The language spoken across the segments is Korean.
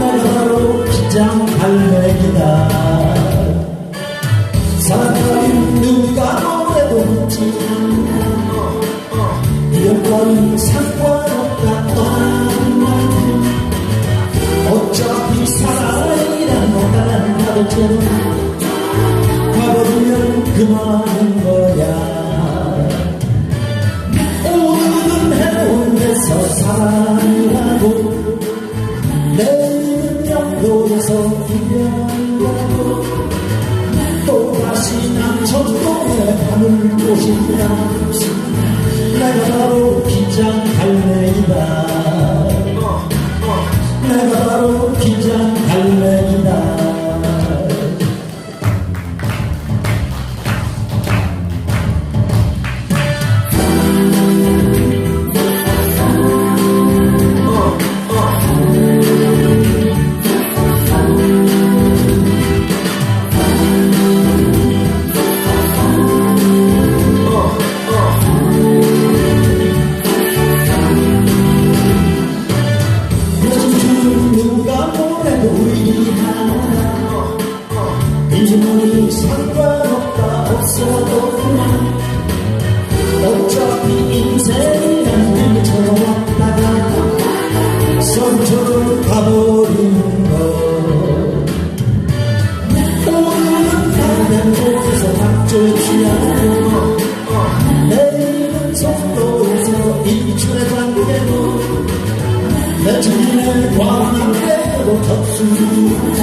내가 바로 기장 갈매기다 사랑은 누가 노래도 묻지 여건 상관없다. 어차피 사랑이란 나도 좀 가버리면 그만인 거야 밤을 보신다. 내가 바로 기장 갈매기다 없다 없어도 그만 어차피 인생이란 길처럼 왔다가 선처럼 가버리는 것 오늘은 다른 곳에서 각조 취하고 내일은 속도에서 인천에 관계도 내 주인의 광대로 덮수다.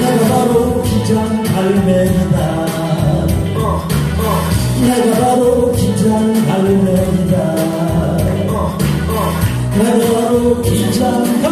내가 바로 기장 갈매기다 기장 갈매기다